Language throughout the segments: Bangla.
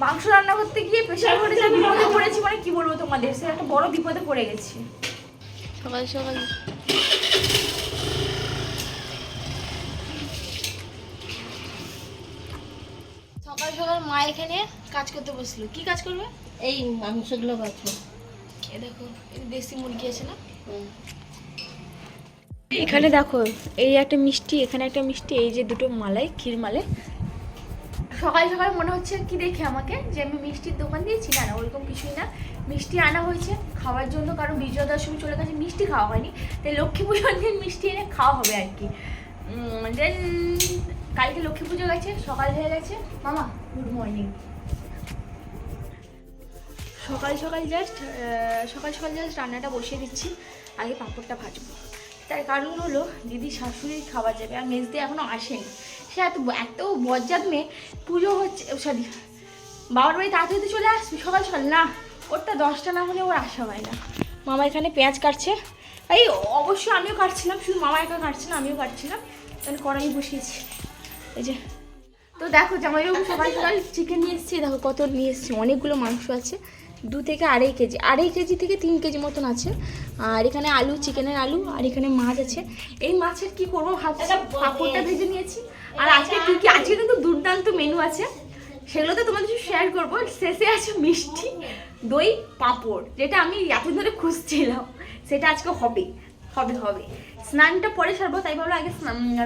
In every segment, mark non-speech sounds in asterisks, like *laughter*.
মাংস রান্না করতে গিয়ে প্রেশার কুকারে যে বিপদে পড়েছি মানে কি বলব তোমাদের? সে একটা বড় বিপদে পড়ে গেছি। সকাল সকাল সকাল সকাল মা এখানে কাজ করতে বসল। কি কাজ করবে? এই মাংসগুলো বাছো এ দেখো এই দেশি মুরগি আছে না? এখানে দেখো এই একটা মিষ্টি এখানে একটা মিষ্টি এই যে দুটো মালাই ক্ষীর মালাই সকাল সকাল মনে হচ্ছে কি দেখে আমাকে? যে আমি মিষ্টির দোকান দিয়েছি, না না, ওরকম কিছুই না। মিষ্টি আনা হয়েছে খাওয়ার জন্য, কারণ বিজয়া দশমী চলে গেছে, মিষ্টি খাওয়া হয়নি। তাই লক্ষ্মী পুজোর দিন মিষ্টি এনে খাওয়া হবে আর কি। দেন কালকে লক্ষ্মী পুজো গেছে, সকাল হয়ে গেছে। মামা গুড মর্নিং সকাল সকাল জাস্ট সকাল সকাল জাস্ট রান্নাটা বসিয়ে দিচ্ছি। আগে পাঁপড়টা ভাজবো। তার কারণ হলো দিদি শাশুড়ির খাবার যাবে আর মেজদি এখনও আসেনি। সে এত এত বজ্জাত মেয়ে, পুজো হচ্ছে সরি বাবার বাড়ি তাড়াতাড়ি চলে আসবি, সকাল সকাল, না ওরটা দশটা না হলে ওর আসা হয় না। মামা এখানে পেঁয়াজ কাটছে। এই অবশ্যই আমিও কাটছিলাম, শুধু মামা একা কাটছে না, আমিও কাটছিলাম। তাহলে কড়াই বসিয়েছি। এই যে, তো দেখো জামাইবাবু সকাল সকাল চিকেন নিয়ে এসেছি, দেখো কত নিয়ে এসেছি, অনেকগুলো মাংস আছে। দু থেকে আড়াই কেজি আড়াই কেজি থেকে তিন কেজি মতন আছে। আর এখানে আলু চিকেনের আলু আর এখানে মাছ আছে। এই মাছের কি করব? ভাবছি পাঁপড়টা ভেজে নিয়েছি। আর আজকে কি কি আজকে কিন্তু দুর্দান্ত মেনু আছে। সেগুলো তো তোমাদের সাথে শেয়ার করব। শেষে আছে মিষ্টি দই পাঁপড় যেটা আমি এতদিন ধরে খুঁজছিলাম। সেটা আজকে হবে। হবে হবে। স্নানটা পরে সারবো তাই ভাবলো আগে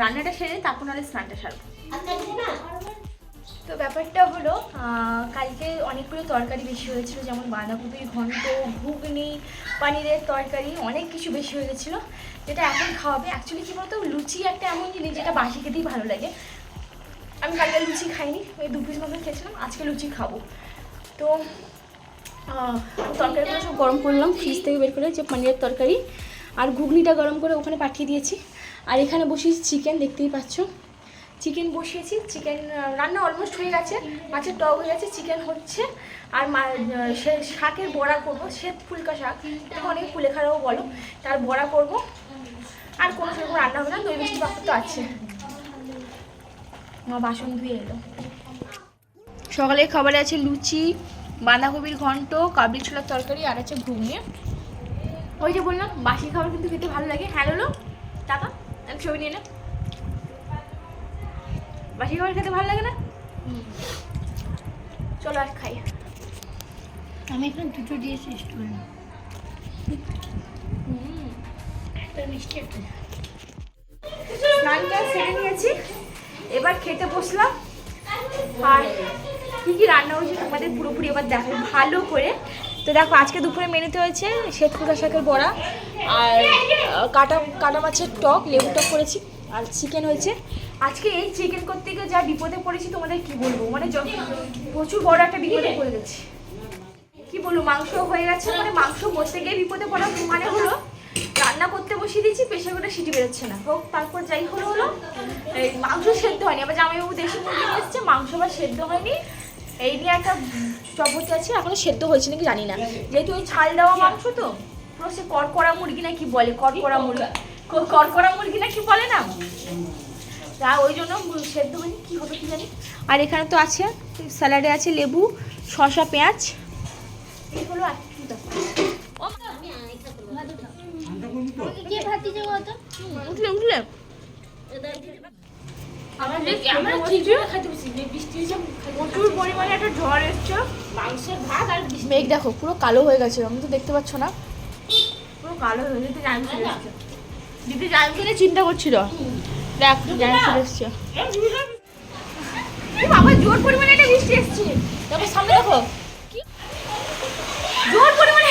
রান্নাটা সেরে তারপর নাহলে স্নানটা সারবো। তো ব্যাপারটা হলো কালকে অনেকগুলো তরকারি বেশি হয়েছিল, যেমন বাঁধাকপির ঘন্ট, ঘুগনি, পানিরের তরকারি, অনেক কিছু বেশি হয়ে যেটা এখন খাওয়াবে। অ্যাকচুয়ালি কী বলতো, লুচি একটা এমন জিনিস যেটা বাসি খেতেই ভালো লাগে। আমি কালকে লুচি খাইনি, ওই দু পিস মতন খেয়েছিলাম, আজকে লুচি খাব। তো তরকারিগুলো সব গরম করলাম, ফ্রিজ থেকে বের করে যে পানিরের তরকারি, আর ঘুগনিটা গরম করে ওখানে পাঠিয়ে দিয়েছি। আর এখানে বসিয়েছি চিকেন দেখতেই পাচ্ছ। চিকেন বসিয়েছি, চিকেন রান্না অলমোস্ট হয়ে গেছে, মাছের টক হয়ে গেছে, চিকেন হচ্ছে, আর সে শাকের বড়া করব শ্বেত ফুলকা শাক, এটা অনেক কুলেখাড়াও বলো, তার বড়া করব, আর কোনো সেরকম রান্না হবে না, দই মিষ্টি পাপড় তো আছে। মা বাসন ধুয়ে এলো। সকালে খাবারে আছে লুচি, বাঁধাকপির ঘন্ট, কাবলি ছোলার তরকারি, আর আছে ঘুগনি। ওই যে বললাম, বাসি খাবার কিন্তু খেতে ভালো লাগে। হ্যাঁ হলো টাকা এক ছবি নিয়ে নে। বাসি খাবার খেতে ভালো লাগে না? চলো আর খাই। আমি এখানে দুটো দিয়েছি স্টুডেন্ট একটা মিষ্টি একটা স্নানটা সেরে নিয়েছি। এবার খেতে বসলাম। আর কী কী রান্না হয়েছে তোমাদের পুরোপুরি এবার দেখো ভালো করে। তো দেখো আজকে দুপুরে মেনুতে হয়েছে শ্বেতকুড়া শাকের বড়া আর কাটা কাটা মাছের টক লেবু টক করেছি। আর চিকেন হয়েছে। আজকে এই চিকেন করতে গিয়ে যা বিপদে পড়েছি তোমাদের কি বলব? মানে প্রচুর বড় একটা বিপদে পড়ে গেছি। কি বলব, মাংস হয়ে গেছে মানে মাংস বসতে গিয়ে বিপদে পড়া মানে হলো, রান্না করতে বসিয়ে দিয়েছি প্রেশার করে সিটি বেরোচ্ছে না। হোক, তারপর যাই হলো হলো, এই মাংস সেদ্ধ হয়নি। আবার জামাইবাবু দেশি মুরগি নিয়ে এসছে, মাংস বা সেদ্ধ হয়নি। এই নিয়ে একটা চপতি আছে, এখনও সেদ্ধ হয়েছে নাকি জানি না। যেহেতু ওই ছাল দেওয়া মাংস তো, পুরো সে করকরা মুরগি না কি বলে? করকরা মুরগি। ক- করকরা মুরগি না কি বলে না? তা ওই জন্য সেদ্ধ হয়নি কি হবে কি জানি? আর এখানে তো আছে স্যালাডে আছে লেবু শসা পেঁয়াজ। এই হলো আর কি উঠলে উঠলে। মেঘ দেখো পুরো কালো হয়ে গেছে আমি তো দেখতে পাচ্ছ না। পুরো কালো হয়ে গেছে দিদি জাইম চিন্তা করছিল দেখ জাইম এসছে। বাবা জোর পরিমাণে একটা বৃষ্টি এসছে। দেখো সামনে দেখো। কি? জোর পরিমাণে।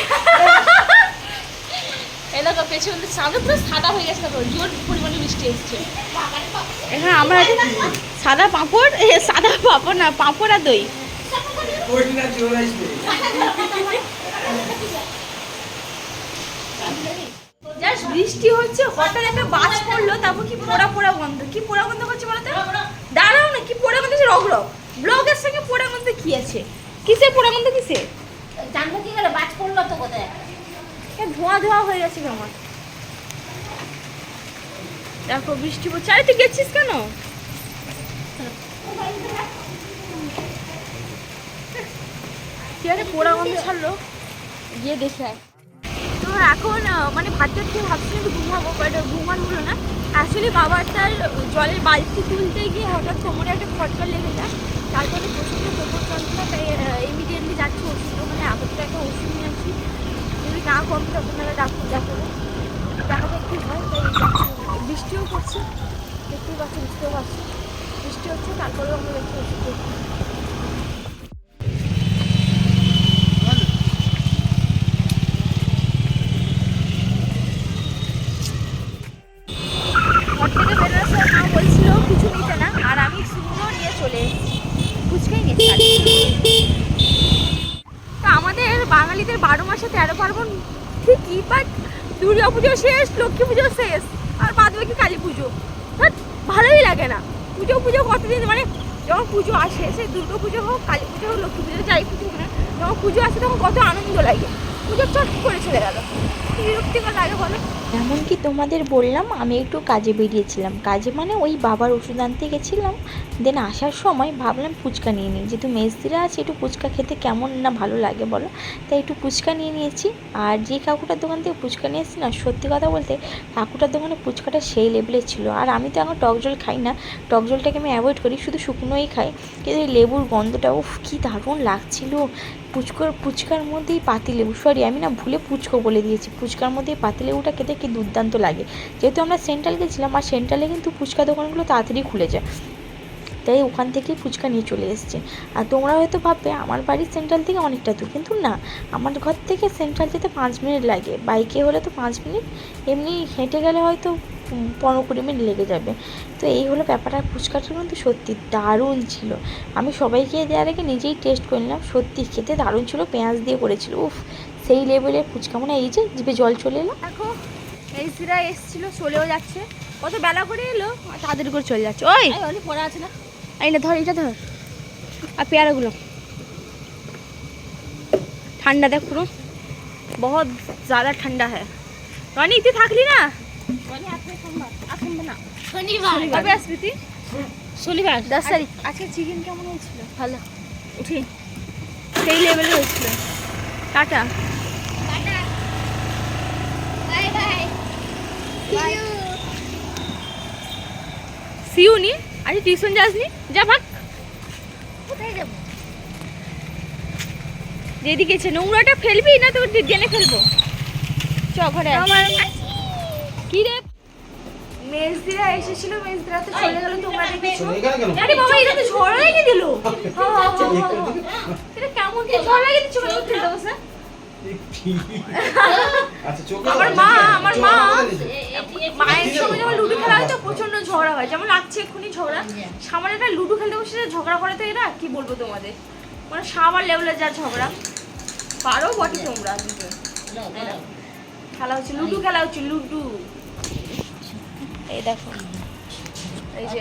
এই দেখো পেছনে সামনে পুরো সাদা হয়ে গেছে দেখো জোর পরিমাণে বৃষ্টি এসছে। এখানে আমরা সাদা পাঁপড় এ সাদা পাঁপড় না পাঁপড় আর দই *laughs* ওইটা চলে আসবে জাস্ট বৃষ্টি হচ্ছে হঠাৎ একটা বাজ পড়ল তারপর কি পোড়া পোড়া গন্ধ কি পোড়া গন্ধ করছে বলতো? দাঁড়াও না কি পোড়া গন্ধ রগ রগ ব্লগের সঙ্গে পোড়া গন্ধ কি আছে? কিসের পোড়া গন্ধ কিসে জানব কি করে? বাজ পড়ল তো কোথায়? ধোঁয়া ধোঁয়া হয়ে গেছে আমার দেখো বৃষ্টি পড়ছে। আরে তুই গেছিস কেন? ঠিক আছে পোড়া গন্ধ ছাড়লো? গিয়ে দেখে আয়। এখন মানে ভাতটা খেয়ে ভাবছিলাম একটু ঘুমাবো বাট ঘুমান হলো না। অ্যাকচুয়ালি বাবার তার জলের বালতি তুলতে গিয়ে হঠাৎ কোমরে একটা খটকা লেগে যায়। তারপরে প্রচণ্ড কোমর যন্ত্রণা তাই ইমিডিয়েটলি যাচ্ছি ওষুধ মানে আপাতত একটা ওষুধ নিয়ে আসছি যদি না কমে তখন তাহলে ডাক্তার দেখাবো। দেখা কী হয় তাই বৃষ্টিও পড়ছে, দেখতেই পাচ্ছি, বুঝতেও পারছি। বৃষ্টি হচ্ছে, তারপরেও আমরা দেখছি ওষুধ মাসে পার্বণ ঠিকই বাট দুর্গা পুজো শেষ, লক্ষ্মী পুজো শেষ, আর বাদ বাকি কালী পুজো। ভালোই লাগে না। পুজো পুজো কতদিন মানে যখন পুজো আসে সেই দুর্গা পুজো হোক, কালী পুজো হোক, লক্ষ্মী পুজো যাই পুজো হোক না যখন পুজো আসে তখন কত আনন্দ লাগে। পুজো চট করে চলে গেল। বিরক্তিকর লাগে বলো? এমনকি তোমাদের বললাম, আমি একটু কাজে বেরিয়েছিলাম। কাজে মানে ওই বাবার ওষুধ আনতে গেছিলাম। দেন আসার সময় ভাবলাম ফুচকা নিয়ে নিই। যেহেতু মেসদিরা আছে, একটু ফুচকা খেতে কেমন না ভালো লাগে বলো। তাই একটু ফুচকা নিয়ে নিয়েছি। আর যে কাকুটার দোকান থেকে ফুচকা নিয়ে এসেছি না, সত্যি কথা বলতে কাকুটার দোকানে ফুচকাটা সেই লেভেলের ছিল। আর আমি তো এখন টক জল খাই না। টক জলটাকে আমি অ্যাভয়েড করি, শুধু শুকনোই খাই। কিন্তু এই লেবুর গন্ধটা, উফ, কী দারুণ লাগছিল। পুচকোর ফুচকার মধ্যেই পাতিলেবু সরি আমি না ভুলে পুচকো বলে দিয়েছি। ফুচকার মধ্যেই এই পাতিলেবুটা খেতে কি দুর্দান্ত লাগে। যেহেতু আমরা সেন্ট্রাল গেছিলাম, আর সেন্ট্রালে কিন্তু ফুচকা দোকানগুলো তাড়াতাড়ি খুলে যায়। তাই ওখান থেকেই ফুচকা নিয়ে চলে এসেছে। আর তোমরা হয়তো ভাববে, আমার বাড়ি সেন্ট্রাল থেকে অনেকটা দূর। কিন্তু না, আমার ঘর থেকে সেন্ট্রাল যেতে পাঁচ মিনিট লাগে। বাইকে হলে তো পাঁচ মিনিট। এমনি হেঁটে গেলে হয়তো পনেরো কুড়ি মিনিট লেগে যাবে। তো এই হলো ব্যাপারটা ফুচকাটা কিন্তু সত্যি দারুণ ছিল। আমি সবাইকে দেওয়ার আগে নিজেই টেস্ট করে নিলাম। সত্যি খেতে দারুণ ছিল। পেঁয়াজ দিয়ে করেছিল। উফ, সেই লেভেলের ফুচকা। মানে এই যে জিভে জল চলে এলো। দেখো এই সিরা এসছিল চলেও যাচ্ছে কত বেলা করে এলো আর তাড়াতাড়ি করে চলে যাচ্ছে ওই অনেক পড়া আছে না এই না ধর এটা ধর আর পেয়ারাগুলো ঠান্ডা দেখ পুরো বহুত ज़्यादा ঠান্ডা है রনি তুই থাকলি না মানে আজকে সোমবার আর থাকবে না শনিবার কবে আসবি তুই শনিবার দশ তারিখ আজকে চিকেন কেমন হয়েছিল ভালো উঠি সেই লেভেলে হয়েছিল টাটা সিউ নি আজ টিউশন যাসনি যা ভাগ কোথায় যাব? যেদিকে ইচ্ছে নোংরাটা ফেলবি না তোর জেনে ফেলব? চ ঘরে আয়। কি রে? মেজদিরা এসেছিল মেজদিরা তো চলে গেল তোমরা দেখেছ? আরে বাবা এটা তো ঝড় লেগে দিল এটা কেমন কি ঝড় লেগে দিচ্ছে মানে বসে আচ্ছা চোখে আমার মা আমার মা। মায়ের সঙ্গে যখন লুডো খেলা হয় তো প্রচণ্ড ঝগড়া হয়। যেমন লাগছে এক্ষুনি ঝগড়া। সামান্য একটা লুডো খেলতে বসে ঝগড়া করে এরা কি বলব তোমাদের? মানে সামার লেভেলের যা ঝগড়া। পারো বটে তোমরা। খেলা হচ্ছে লুডো খেলা হচ্ছে লুডো। এই দেখো। এই যে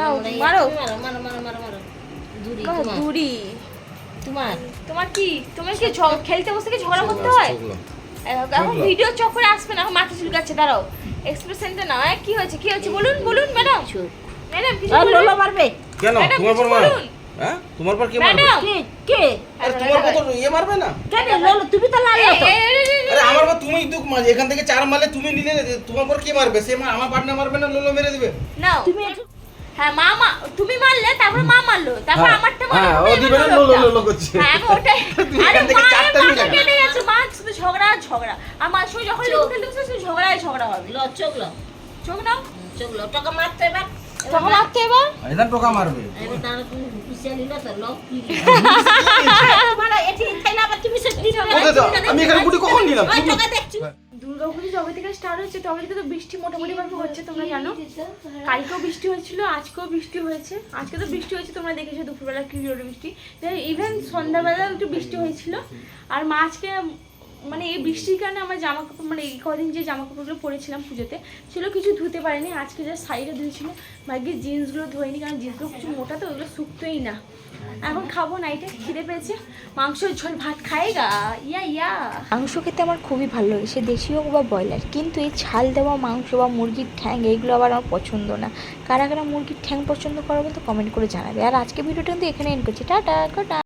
মারো। মারো। মারো মারো মারো মারো। দূরি দূরি। তোমার? তোমার কি? তোমার কি খেলতে বসে কি ঝগড়া করতে হয়? এখন ভিডিও চক্করে আসবে না মাথা চুলকাচ্ছে দাঁড়াও। এক্সপ্রেশনটা না কি হয়েছে? কি হয়েছে? বলুন বলুন ম্যাডাম। ম্যাডাম কিছু বলবেন? মারবে। কেন? তোমার পর মার। হ্যাঁ? তোমার পর কে মারবে? কে? কে? আরে তোমার পর তো ইয়ে মারবে না? কেন? লোলা তুমি তো লাল তো আরে আমার পর তুমি তো মার- এখান থেকে চার মারলে তুমি নিলে তোমার পর কে মারবে? সে মা- আমার পার্টনার মারবে না লোলো মেরে দিবে? না। তুমি হ্যাঁ মা মা তুমি মারলে তারপর মা মারলো তারপর হ্যাঁ, আমারটা হ্যাঁ, মারলো ও দিবে না, লোকটা। লোলো লোলো করছে। হ্যাঁ আমি ওটাই *laughs* আরে এখান চারটা মাথা কেটে গেছে মা শুধু ঝগড়া ঝগড়া। আর যখন লুডো খেলতে শুধু ঝগড়াই ঝগড়া হবে। ল চোখ ল। চোখ নাও। চোখ ল টাকা মারতে এবার। তখন মারতে এবার? এটা টোকা মারবে। এবার তারা তুমি হুঁশিয়ারি না তো লক কি মানে এটি খাইলে আবার তুমি সে দিন আমি এখানে গুটি কখন দিলাম? টাকা দেখছ। দুর্গাপুজো যবে থেকে স্টার্ট হচ্ছে তবে থেকে তো বৃষ্টি মোটামুটি ভাবে হচ্ছে তোমরা জানো। কালকেও বৃষ্টি হয়েছিল আজকেও বৃষ্টি হয়েছে। আজকে তো বৃষ্টি হয়েছে তোমরা দেখেছ দুপুরবেলা কি জোরে বৃষ্টি। ইভেন সন্ধ্যাবেলা একটু বৃষ্টি হয়েছিল। আর মা আজকে মানে এই বৃষ্টির কারণে আমার জামা কাপড় মানে এই কদিন যে জামা কাপড়গুলো পরেছিলাম পুজোতে, সেগুলো কিছু ধুতে পারিনি। আজকে যা সাইডে ধুয়েছিল ভাগ্যে জিন্সগুলো ধোয়নি, কারণ জিন্সগুলো কিছু মোটা তো, ওগুলো শুকতোই না। এখন খাব নাইটে খিদে পেয়েছে। মাংসের ঝোল, ভাত খাইগা ইয়া ইয়া। মাংস খেতে আমার খুবই ভালো লাগে, সে দেশি হোক বা ব্রয়লার। কিন্তু এই ছাল দেওয়া মাংস বা মুরগির ঠ্যাং এইগুলো আবার আমার পছন্দ না। কারা কারা মুরগির ঠ্যাং পছন্দ করো বলতে কমেন্ট করে জানাবে। আর আজকে ভিডিওটা কিন্তু এখানে এন্ড করছি। Tata tata